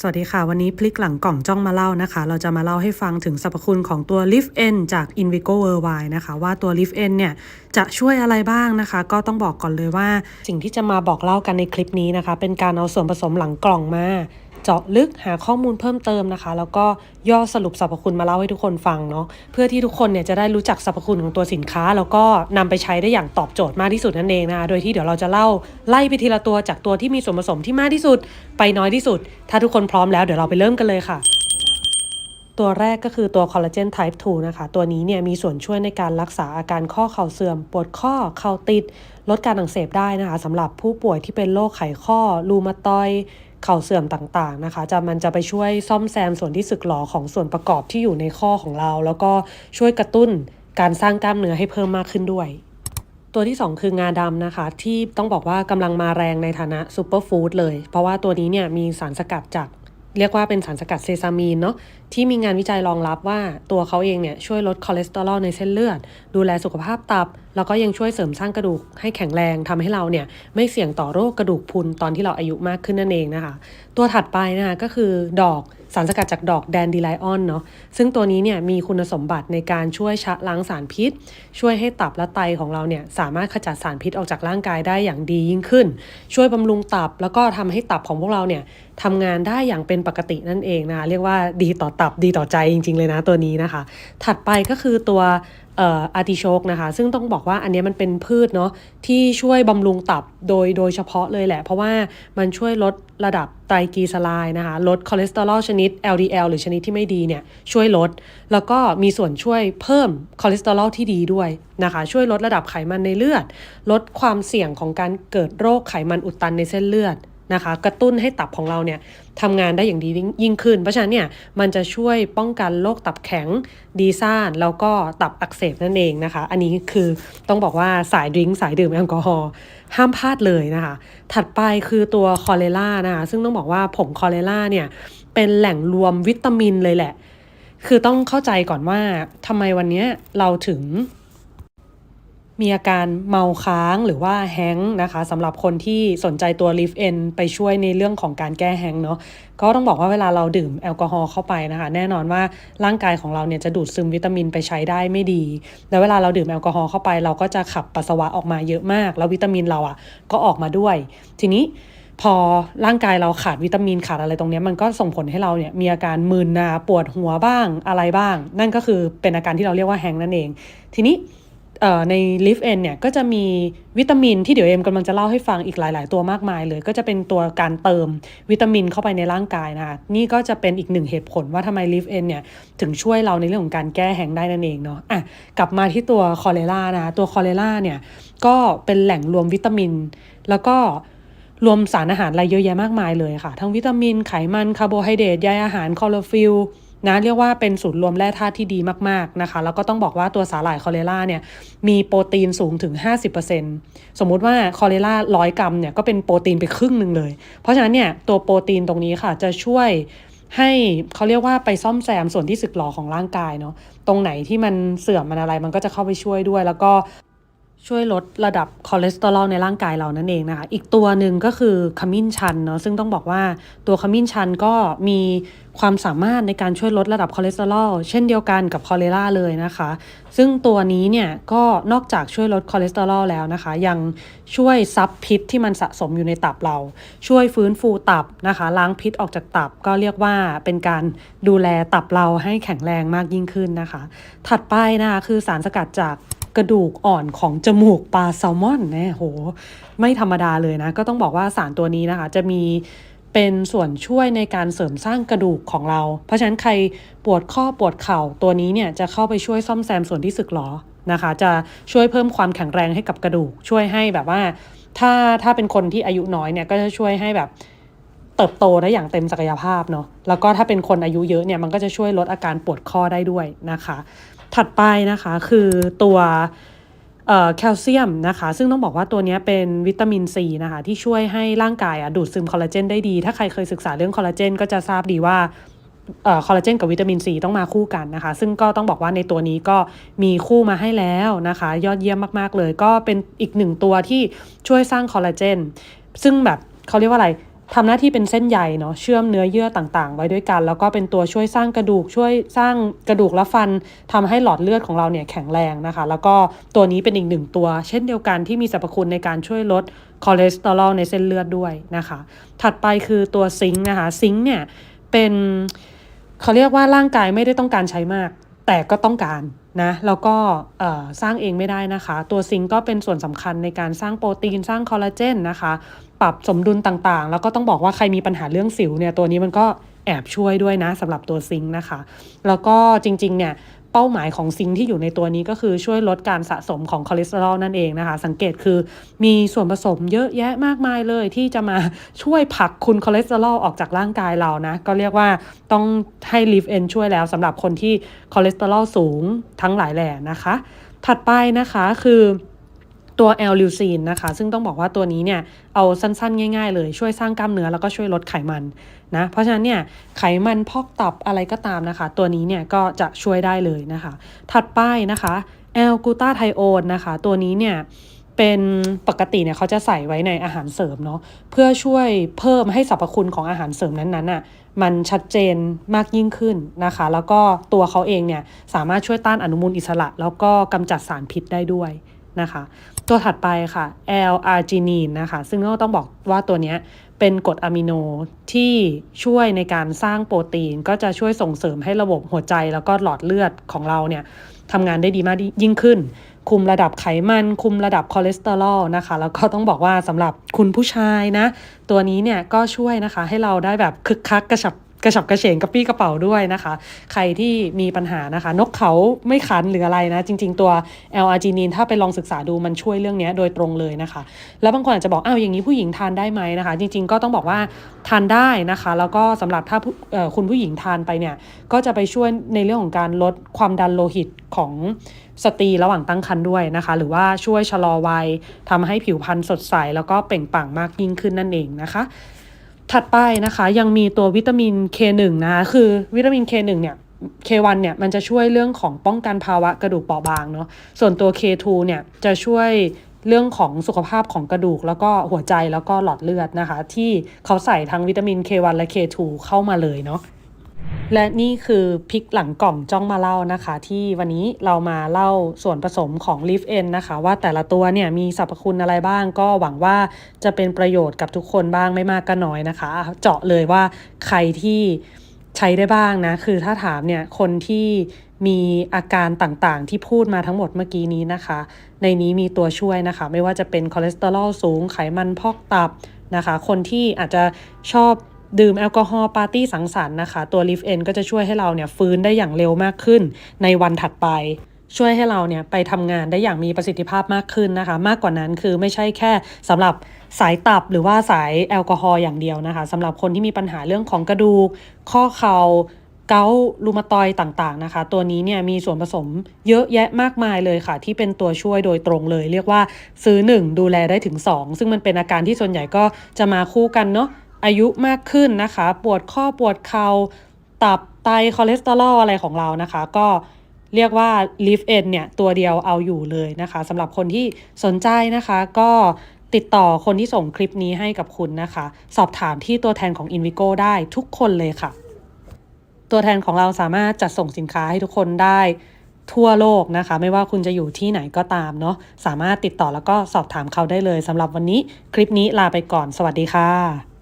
สวัสดีค่ะ วันนี้พลิกหลังกล่องจ้องมาเล่านะคะ เราจะมาเล่าให้ฟังถึงสรรพคุณของตัว l i f N จาก Invigo Worldwide นะคะ ว่าตัว l i f N เนี่ยจะช่วยอะไรบ้างนะคะ ก็ต้องบอกก่อนเลยว่า สิ่งที่จะมาบอกเล่ากันในคลิปนี้นะคะ เป็นการเอาส่วนผสมหลังกล่องมา เจาะลึกหาข้อมูลเพิ่มเติมนะคะ แล้วก็ย่อสรุปสรรพคุณมาเล่าให้ทุกคนฟังเนาะเพื่อที่ทุกคนเนี่ยจะได้รู้จักสรรพคุณของตัวสินค้า แล้วก็นำไปใช้ได้อย่างตอบโจทย์มากที่สุดนั่นเองนะคะโดยที่เดี๋ยวเราจะเล่าไล่ไปทีละตัวจากตัวที่มีส่วนผสมที่มากที่สุด ไปน้อยที่สุด ถ้าทุกคนพร้อมแล้วเดี๋ยวเราไปเริ่มกันเลยค่ะ ตัวแรกก็คือตัวคอลลาเจน type 2นะคะ ตัวนี้เนี่ยมีส่วนช่วยในการรักษาอาการข้อเข่าเสื่อม ปวดข้อเข่าติด ลดการอักเสบได้นะคะสำหรับผู้ป่วยที่เป็นโรคไขข้อ รูมาตอยเข่าเสื่อมต่างๆนะคะ จะมันจะไปช่วยซ่อมแซมส่วนที่สึกหรอของส่วนประกอบที่อยู่ในข้อของเรา แล้วก็ช่วยกระตุ้นการสร้างกล้ามเนื้อให้เพิ่มมากขึ้นด้วยตัวที่ 2 คืองาดำนะคะ ที่ต้องบอกว่ากำลังมาแรงในฐานะซูเปอร์ฟู้ดเลย เพราะว่าตัวนี้เนี่ยมีสารสกัดจาก เรียกว่าเป็นสารสกัดเซซามีนเนาะที่มีงานวิจัยรองรับว่าตัวเขาเองเนี่ยช่วยลดคอเลสเตอรอลในเส้นเลือด ดูแลสุขภาพตับ แล้วก็ยังช่วยเสริมสร้างกระดูกให้แข็งแรงทำให้เราเนี่ยไม่เสี่ยงต่อโรคกระดูกพุนตอนที่เราอายุมากขึ้นนั่นเองนะคะ ตัวถัดไปนะคะก็คือดอก สารสกัดจากดอกแดนดีไลออนเนาะซึ่งตัวนี้เนี่ยมีคุณสมบัติในการช่วยชะล้างสารพิษ ช่วยให้ตับและไตของเราเนี่ยสามารถขจัดสารพิษออกจากร่างกายได้อย่างดียิ่งขึ้น ช่วยบำรุงตับแล้วก็ทำให้ตับของพวกเราเนี่ยทำงานได้อย่างเป็นปกตินั่นเองนะคะเรียกว่าดีต่อตับดีต่อใจจริง ๆ เลยนะตัวนี้นะคะ ถัดไปก็คือตัว อาร์ติโชกนะคะ ซึ่งต้องบอกว่าอันนี้มันเป็นพืชเนาะที่ช่วยบำรุงตับโดยโดยเฉพาะเลยแหละ เพราะว่ามันช่วยลดระดับไตรกลีเซอไรด์นะคะ ลดคอเลสเตอรอลชนิด LDL หรือชนิดที่ไม่ดีเนี่ยช่วยลด แล้วก็มีส่วนช่วยเพิ่มคอเลสเตอรอลที่ดีด้วยนะคะ ช่วยลดระดับไขมันในเลือด ลดความเสี่ยงของการเกิดโรคไขมันอุดตันในเส้นเลือด นะคะ กระตุ้นให้ตับของเราเนี่ยทำงานได้อย่างดียิ่งขึ้น เพราะฉะนั้นเนี่ยมันจะช่วยป้องกันโรคตับแข็งดีซ่านแล้วก็ตับอักเสบนั่นเองนะคะ อันนี้คือต้องบอกว่าสายดริงสายดื่มแอลกอฮอล์ห้ามพลาดเลยนะคะ ถัดไปคือตัวคอเลล่านะคะ ซึ่งต้องบอกว่าผงคอเลล่าเนี่ยเป็นแหล่งรวมวิตามินเลยแหละ คือต้องเข้าใจก่อนว่าทำไมวันนี้เราถึง มีอาการเมาค้างหรือว่าแฮงนะคะสำหรับคนที่สนใจตัว l i f N ไปช่วยในเรื่องของการแก้แฮงเนาะก็ต้องบอกว่าเวลาเราดื่มแอลกอฮอล์เข้าไปนะคะ แน่นอนว่าร่างกายของเราเนี่ยจะดูดซึมวิตามินไปใช้ได้ไม่ดี แล้วเวลาเราดื่มแอลกอฮอล์เข้าไป เราก็จะขับปัสสาวะออกมาเยอะมาก แล้ววิตามินเราอะ่ะก็ออกมาด้วย ทีนี้พอร่างกายเราขาดวิตามินขาดอะไรตรงนี้ มันก็ส่งผลให้เราเนี่ยมีอาการมึนนาปวดหัวบ้างอะไรบ้าง นั่นก็คือเป็นอาการที่เราเรียกว่าแฮงนั่นเอง ทีนี้ ใน l i f N เนี่ยก็จะมีวิตามินที่เดี๋ยวเอ็มกำลังจะเล่าให้ฟังอีกหลาย ๆ ตัวมากมายเลย ก็จะเป็นตัวการเติมวิตามินเข้าไปในร่างกายนะคะนี่ก็จะเป็นอีกหนึ่งเหตุผลว่าทำไม l i f N เนี่ยถึงช่วยเราในเรื่องของการแก้แห้งได้นั่นเองเนาะอะกลับมาที่ตัวคอเลลานะตัวคอเลลาเนี่ยก็เป็นแหล่งรวมวิตามิน แล้วก็รวมสารอาหารอะไรเยอะแยะมากมายเลยค่ะ ทั้งวิตามินไขมันคาร์โบไฮเดรตใยอาหารคลอโรฟิล นะเรียกว่าเป็นศูนย์รวมแร่ธาตุที่ดีมากๆนะคะแล้วก็ต้องบอกว่าตัวสาหร่ายคอเลล่าเนี่ยมีโปรตีนสูงถึง 50%สมมุติว่าคอเลล่าร้อยกรัมเนี่ยก็เป็นโปรตีนไปครึ่งหนึ่งเลย เพราะฉะนั้นเนี่ยตัวโปรตีนตรงนี้ค่ะจะช่วยให้เขาเรียกว่าไปซ่อมแซมส่วนที่สึกหรอของร่างกายเนาะตรงไหนที่มันเสื่อมมันอะไรมันก็จะเข้าไปช่วยด้วย แล้วก็ ช่วยลดระดับคอเลสเตอรอลในร่างกายเรานั่นเองนะคะ อีกตัวหนึ่งก็คือขมิ้นชันเนาะซึ่งต้องบอกว่าตัวขมิ้นชันก็มีความสามารถในการช่วยลดระดับคอเลสเตอรอลเช่นเดียวกันกับคอเลล่าเลยนะคะ ซึ่งตัวนี้เนี่ยก็นอกจากช่วยลดคอเลสเตอรอลแล้วนะคะ ยังช่วยซับพิษที่มันสะสมอยู่ในตับเรา ช่วยฟื้นฟูตับนะคะ ล้างพิษออกจากตับก็เรียกว่าเป็นการดูแลตับเราให้แข็งแรงมากยิ่งขึ้นนะคะ ถัดไปนะคะคือสารสกัดจาก กระดูกอ่อนของจมูกปลาแซลมอนเนี่ยโห ไม่ธรรมดาเลยนะ ก็ต้องบอกว่าสารตัวนี้นะคะ จะมีเป็นส่วนช่วยในการเสริมสร้างกระดูกของเรา เพราะฉะนั้นใครปวดข้อปวดเข่าตัวนี้เนี่ยจะเข้าไปช่วยซ่อมแซมส่วนที่สึกหรอนะคะ จะช่วยเพิ่มความแข็งแรงให้กับกระดูก ช่วยให้แบบว่า ถ้าถ้าเป็นคนที่อายุน้อยเนี่ยก็จะช่วยให้แบบ เติบโตได้อย่างเต็มศักยภาพเนาะแล้วก็ถ้าเป็นคนอายุเยอะเนี่ยมันก็จะช่วยลดอาการปวดข้อได้ด้วยนะคะ ถัดไปนะคะคือตัวแคลเซียมนะคะ ซึ่งต้องบอกว่าตัวนี้เป็นวิตามินซีนะคะที่ช่วยให้ร่างกายดูดซึมคอลลาเจนได้ดี ถ้าใครเคยศึกษาเรื่องคอลลาเจนก็จะทราบดีว่าคอลลาเจนกับวิตามินซีต้องมาคู่กันนะคะ ซึ่งก็ต้องบอกว่าในตัวนี้ก็มีคู่มาให้แล้วนะคะ ยอดเยี่ยมมาก ๆ เลย ก็เป็นอีกหนึ่งตัวที่ช่วยสร้างคอลลาเจนซึ่งแบบเขาเรียกว่าอะไร ทำหน้าที่เป็นเส้นใยเนาะเชื่อมเนื้อเยื่อต่างๆ ไว้ด้วยกัน แล้วก็เป็นตัวช่วยสร้างกระดูกช่วยสร้างกระดูกและฟันทำให้หลอดเลือดของเราเนี่ยแข็งแรงนะคะ แล้วก็ตัวนี้เป็นอีกหนึ่งตัว เช่นเดียวกันที่มีสรรพคุณในการช่วยลดคอเลสเตอรอลในเส้นเลือดด้วยนะคะ ถัดไปคือตัวซิงค์นะคะซิงค์เนี่ยเป็นเขาเรียกว่าร่างกายไม่ได้ต้องการใช้มาก แต่ก็ต้องการ นะแล้วก็สร้างเองไม่ได้นะคะ ตัวซิงก์ก็เป็นส่วนสำคัญในการสร้างโปรตีนสร้างคอลลาเจนนะคะ ปรับสมดุลต่างๆ แล้วก็ต้องบอกว่าใครมีปัญหาเรื่องสิวเนี่ยตัวนี้มันก็แอบช่วยด้วยนะสำหรับตัวซิงค์นะคะ แล้วก็จริงๆเนี่ย เป้าหมายของซิงที่อยู่ในตัวนี้ก็คือช่วยลดการสะสมของคอเลสเตอรอลนั่นเองนะคะ สังเกตคือมีส่วนผสมเยอะแยะมากมายเลยที่จะมาช่วยผลักคุณคอเลสเตอรอลออกจากร่างกายเรานะ ก็เรียกว่าต้องให้ลิฟเอนช่วยแล้วสำหรับคนที่คอเลสเตอรอลสูงทั้งหลายแหล่นะคะ ถัดไปนะคะคือ ตัวแอลลิวซีนนะคะ ซึ่งต้องบอกว่าตัวนี้เนี่ย เอาสั้นๆ ง่าย ๆ เลยช่วยสร้างกล้ามเนื้อแล้วก็ช่วยลดไขมันนะ เพราะฉะนั้นเนี่ย ไขมันพอกตับอะไรก็ตามนะคะ ตัวนี้เนี่ยก็จะช่วยได้เลยนะคะ ถัดไปนะคะแอลกูตาไทโอนนะคะ ตัวนี้เนี่ยเป็นปกติเนี่ยเขาจะใส่ไว้ในอาหารเสริมเนาะเพื่อช่วยเพิ่มให้สรรพคุณของอาหารเสริมนั้นๆอะมันชัดเจนมากยิ่งขึ้นนะคะ แล้วก็ตัวเขาเองเนี่ยสามารถช่วยต้านอนุมูลอิสระ แล้วก็กำจัดสารพิษได้ด้วยนะคะ ตัวถัดไปค่ะ L-arginine นะคะ ซึ่งก็ต้องบอกว่าตัวนี้เป็นกรดอะมิโนที่ช่วยในการสร้างโปรตีน ก็จะช่วยส่งเสริมให้ระบบหัวใจแล้วก็หลอดเลือดของเราเนี่ยทำงานได้ดีมากยิ่งขึ้น คุมระดับไขมัน คุมระดับคอเลสเตอรอลนะคะ แล้วก็ต้องบอกว่าสำหรับคุณผู้ชายนะ ตัวนี้เนี่ยก็ช่วยนะคะให้เราได้แบบคึกคักกระฉับ กระฉับกระเฉงกระปี้กระเป๋าด้วยนะคะ ใครที่มีปัญหานะคะ นกเขาไม่ขันหรืออะไรนะ จริง ๆ ตัว L อาร์จินีนถ้าไปลองศึกษาดูมันช่วยเรื่องนี้โดยตรงเลยนะคะ แล้วบางคนอาจจะบอกอ้าวอย่างนี้ผู้หญิงทานได้ไหมนะคะ จริง ๆ ก็ต้องบอกว่าทานได้นะคะ แล้วก็สำหรับถ้าคุณผู้หญิงทานไปเนี่ยก็จะไปช่วยในเรื่องของการลดความดันโลหิตของสตรีระหว่างตั้งครรภ์ด้วยนะคะ หรือว่าช่วยชะลอวัยทำให้ผิวพรรณสดใส แล้วก็เปล่งปลั่งมากยิ่งขึ้นนั่นเองนะคะ ถัดไปนะคะยังมีตัววิตามิน K1 นะคะคือวิตามิน K1 เนี่ย K1 เนี่ยมันจะช่วยเรื่องของป้องกันภาวะกระดูกเปราะบางเนาะส่วนตัว K2 เนี่ยจะช่วยเรื่องของสุขภาพของกระดูก แล้วก็หัวใจแล้วก็หลอดเลือดนะคะ ที่เขาใส่ทั้งวิตามิน K1 และ K2 เข้ามาเลยเนาะ และนี่คือพริกหลังกล่องจ้องมาเล่านะคะ ที่วันนี้เรามาเล่าส่วนผสมของ Leaf N นะคะ ว่าแต่ละตัวเนี่ยมีสรรพคุณอะไรบ้าง ก็หวังว่าจะเป็นประโยชน์กับทุกคนบ้างไม่มากก็น้อยนะคะ เจาะเลยว่าใครที่ใช้ได้บ้างนะ คือถ้าถามเนี่ยคนที่มีอาการต่างๆ ที่พูดมาทั้งหมดเมื่อกี้นี้นะคะ ในนี้มีตัวช่วยนะคะ ไม่ว่าจะเป็นคอเลสเตอรอลสูงไขมันพอกตับนะคะ คนที่อาจจะชอบ ดื่มแอลกอฮอล์ปาร์ตี้สังสรรค์นะคะ ตัวลิฟเอนก็จะช่วยให้เราเนี่ยฟื้นได้อย่างเร็วมากขึ้นในวันถัดไป ช่วยให้เราเนี่ยไปทำงานได้อย่างมีประสิทธิภาพมากขึ้นนะคะ มากกว่านั้นคือไม่ใช่แค่สำหรับสายตับหรือว่าสายแอลกอฮอล์อย่างเดียวนะคะสำหรับคนที่มีปัญหาเรื่องของกระดูก ข้อเข่าเกาลูมาตอยต่างๆนะคะ ตัวนี้เนี่ยมีส่วนผสมเยอะแยะมากมายเลยค่ะ ที่เป็นตัวช่วยโดยตรงเลย เรียกว่าซื้อ 1 ดูแลได้ถึง 2 ซึ่งมันเป็นอาการที่ส่วนใหญ่ก็จะมาคู่กันเนาะ อายุมากขึ้นนะคะ ปวดข้อปวดเขา่าตับไตคอเลสเตอรอลอะไรของเรานะคะ ก็เรียกว่า l i f e n เนี่ยตัวเดียวเอาอยู่เลยนะคะสำหรับคนที่สนใจนะคะ ก็ติดต่อคนที่ส่งคลิปนี้ให้กับคุณนะคะ สอบถามที่ตัวแทนของ Invigo ได้ทุกคนเลยค่ะ ตัวแทนของเราสามารถจัดส่งสินค้าให้ทุกคนได้ทั่วโลกนะคะ ไม่ว่าคุณจะอยู่ที่ไหนก็ตามเนาะสามารถติดต่อแล้วก็สอบถามเขาได้เลยสำหรับวันนี้คลิปนี้ลาไปก่อน สวัสดีค่ะ